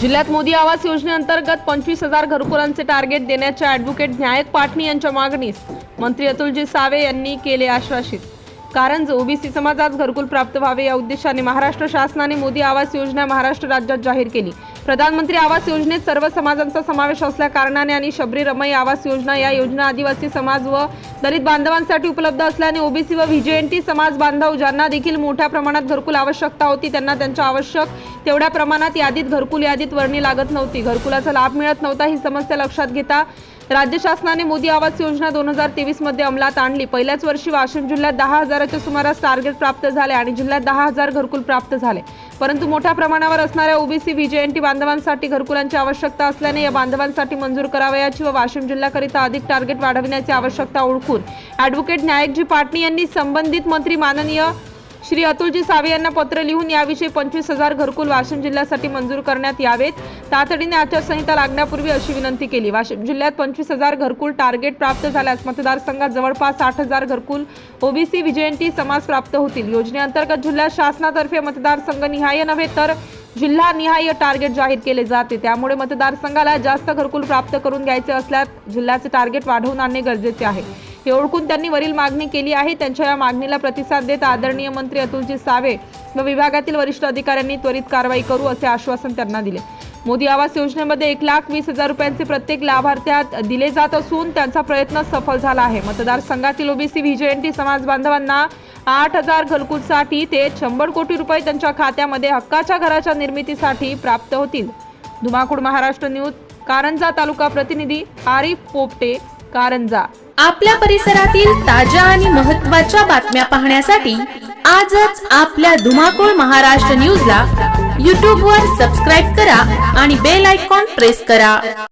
जिल्ह्यात मोदी आवास योजनेअंतर्गत पंचवीस हजार घरकुलांचे टार्गेट देण्याच्या ॲडव्होकेट न्यायक पाटणी यांच्या मागणीस मंत्री अतुलजी सावे यांनी केले आश्वासित. कारण ओबीसी समाजात घरकुल प्राप्त व्हावे या उद्देशाने महाराष्ट्र शासनाने मोदी आवास योजना महाराष्ट्र राज्यात जाहीर केली. प्रधानमंत्री आवास योजनेत सर्व समाजांचा समावेश असल्या कारणाने आणि शबरी रमई आवास योजना या योजना आदिवासी समाज व दलित बांधवांसाठी उपलब्ध असल्याने ओबीसी व व्हीजेएनटी समाज बांधव ज्यांना देखील मोठ्या प्रमाणात घरकुल आवश्यकता होती त्यांना त्यांच्या आवश्यक तेवढ्या प्रमाणात यादीत घरकुल यादीत वर्णी लागत नव्हती. घरकुलाचा लाभ मिळत नव्हता ही समस्या लक्षात घेता राज्य शासनाने मोदी आवास योजना दोन हजार तेवीसमध्ये अंमलात आणली. पहिल्याच वर्षी वाशिम जिल्ह्यात दहा हजाराच्या सुमारास टार्गेट प्राप्त झाले आणि जिल्ह्यात दहा हजार घरकुल प्राप्त झाले. परंतु मोठ्या प्रमाणावर असणाऱ्या ओबीसी व्हीजेएनटी बांधवांसाठी घरकुलांची आवश्यकता असल्याने या बांधवांसाठी मंजूर करावयाची व वाशिम जिल्ह्याकरिता अधिक टार्गेट वाढविण्याची आवश्यकता ओळखून. ॲडव्होकेट न्यायकजी पाटणी यांनी संबंधित मंत्री माननीय श्री अतुलजी सावे यांना पत्र लिहून याविषयी पंचवीस हजार घरकुल वाशिम जिल्ह्यासाठी मंजूर करण्यात यावेत. तातडीने आचारसंहिता लागण्यापूर्वी अशी विनंती केली. वाशिम जिल्ह्यात पंचवीस हजार घरकुल टार्गेट प्राप्त झाल्यास मतदारसंघात जवळपास साठ हजार घरकुल ओबीसी विजयंती समाज प्राप्त होतील. योजनेअंतर्गत जिल्हा शासनातर्फे मतदारसंघ निहाय नव्हे तर जिल्हा निहाय टार्गेट जाहीर केले जाते. त्यामुळे मतदारसंघाला जास्त घरकुल प्राप्त करून घ्यायचे असल्यास जिल्ह्याचे टार्गेट वाढवून आणणे गरजेचे आहे. हे ओळखून त्यांनी वरील मागणी केली आहे. त्यांच्या या मागणीला प्रतिसाद देत आदरणीय मंत्री अतुलजी सावे व विभागातील वरिष्ठ अधिकाऱ्यांनी त्वरित कारवाई करू असे आश्वासन त्यांना दिले. मोदी आवास योजनेमध्ये एक लाख वीस हजार रुपयांचे प्रत्येक लाभार्थ्यात दिले जात असून त्यांचा प्रयत्न सफल झाला आहे. मतदारसंघातील ओबीसी व्हीजेएनटी समाज बांधवांना आठ हजार घरकुलसाठी ते शंभर कोटी रुपये त्यांच्या खात्यामध्ये हक्काच्या घराच्या निर्मितीसाठी प्राप्त होतील. धुमाकूड महाराष्ट्र न्यूज कारंजा तालुका प्रतिनिधी आरिफ पोपटे कारंजा आपल्या परिसरातील ताज्या आणि महत्त्वाच्या बातम्या पाहण्यासाठी आजच आपल्या धुमाकूळ महाराष्ट्र न्यूजला यूट्यूबवर सबस्क्राईब करा आणि बेल आयकॉन प्रेस करा.